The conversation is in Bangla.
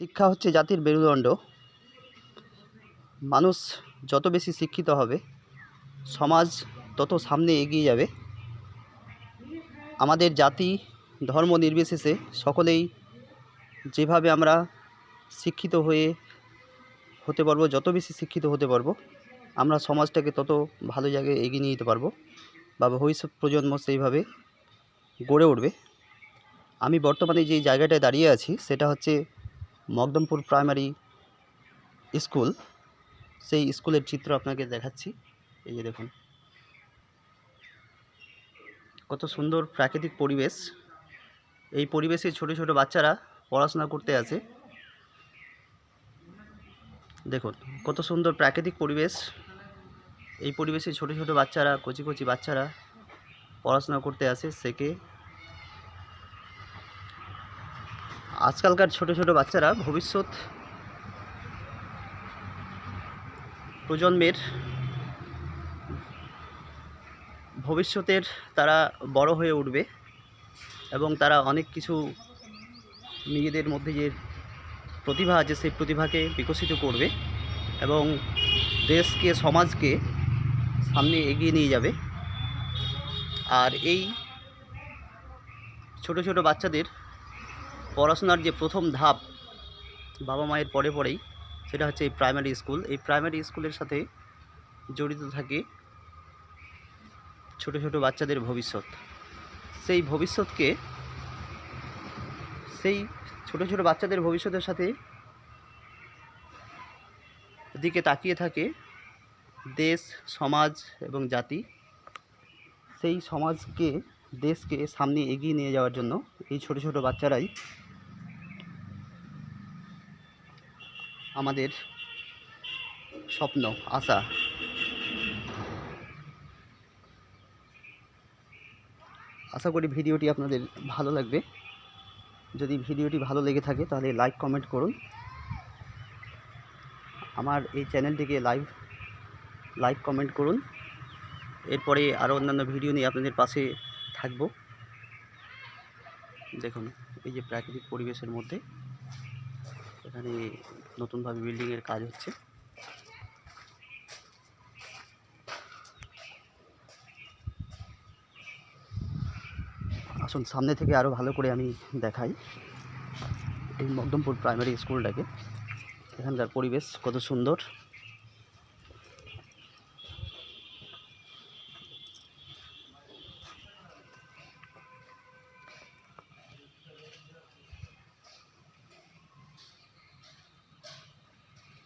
শিক্ষা হচ্ছে জাতির মেরুদণ্ড। মানুষ যত বেশি শিক্ষিত হবে, সমাজ তত সামনে এগিয়ে যাবে। আমাদের জাতি, ধর্ম নির্বিশেষে সকলেই যেভাবে আমরা শিক্ষিত হয়ে হতে পারব, যত বেশি শিক্ষিত হতে পারব, আমরা সমাজটাকে তত ভালো জায়গায় এগিয়ে নিয়ে যেতে পারব বা ভবিষ্যৎ প্রজন্ম সেইভাবে গড়ে উঠবে। আমি বর্তমানে যেই জায়গাটায় দাঁড়িয়ে আছি, সেটা হচ্ছে মকদমপুর প্রাইমারি স্কুল, সেই স্কুলের চিত্র আপনাকে দেখাচ্ছি। এই যে দেখুন। কত সুন্দর প্রাকৃতিক পরিবেশ। এই পরিবেশে ছোট ছোট বাচ্চারা পড়াশোনা করতে আসে। দেখুন, কত সুন্দর প্রাকৃতিক পরিবেশ। এই পরিবেশে ছোট ছোট বাচ্চারা, কচি কচি বাচ্চারা পড়াশোনা করতে আসে, শেখে। আজকালকার ছোট ছোট বাচ্চারা ভবিষ্যৎ প্রজন্মের ভবিষ্যতের তারা বড় হয়ে উঠবে এবং তারা অনেক কিছু নিজেদের মধ্যে যে প্রতিভা আছে সেই প্রতিভাকে বিকশিত করবে এবং দেশকে, সমাজকে সামনে এগিয়ে নিয়ে যাবে। আর এই ছোট ছোট বাচ্চাদের পড়াশোনার যে প্রথম ধাপ বাবা মায়ের পরে পরেই, সেটা হচ্ছে এই প্রাইমারি স্কুল এই প্রাইমারি স্কুলের সাথে জড়িত থাকে ছোট ছোট বাচ্চাদের ভবিষ্যৎ। সেই ভবিষ্যৎকে, সেই ছোট ছোট বাচ্চাদের ভবিষ্যতের সাথে দিকে তাকিয়ে থাকে দেশ, সমাজ এবং জাতি। সেই সমাজকে, দেশকে সামনে এগিয়ে নিয়ে যাওয়ার জন্য এই ছোট ছোট বাচ্চারাই আমাদের স্বপ্ন, আশা। আশা করি ভিডিওটি আপনাদের ভালো লাগবে। যদি ভিডিওটি ভালো লেগে থাকে তাহলে লাইক, কমেন্ট করুন। আমার এই চ্যানেলটিকে লাইভ, লাইক, কমেন্ট করুন। এরপরে আরও অন্যান্য ভিডিও নিয়ে আপনাদের পাশে থাকব। দেখুন, এই যে প্রাকৃতিক পরিবেশের মধ্যে। এখানে নতুনভাবে বিল্ডিংয়ের কাজ হচ্ছে। আসুন, সামনে থেকে আরও ভালো করে আমি দেখাই। এই মকদমপুর প্রাইমারি স্কুলটাকে এখানকার পরিবেশ কত সুন্দর।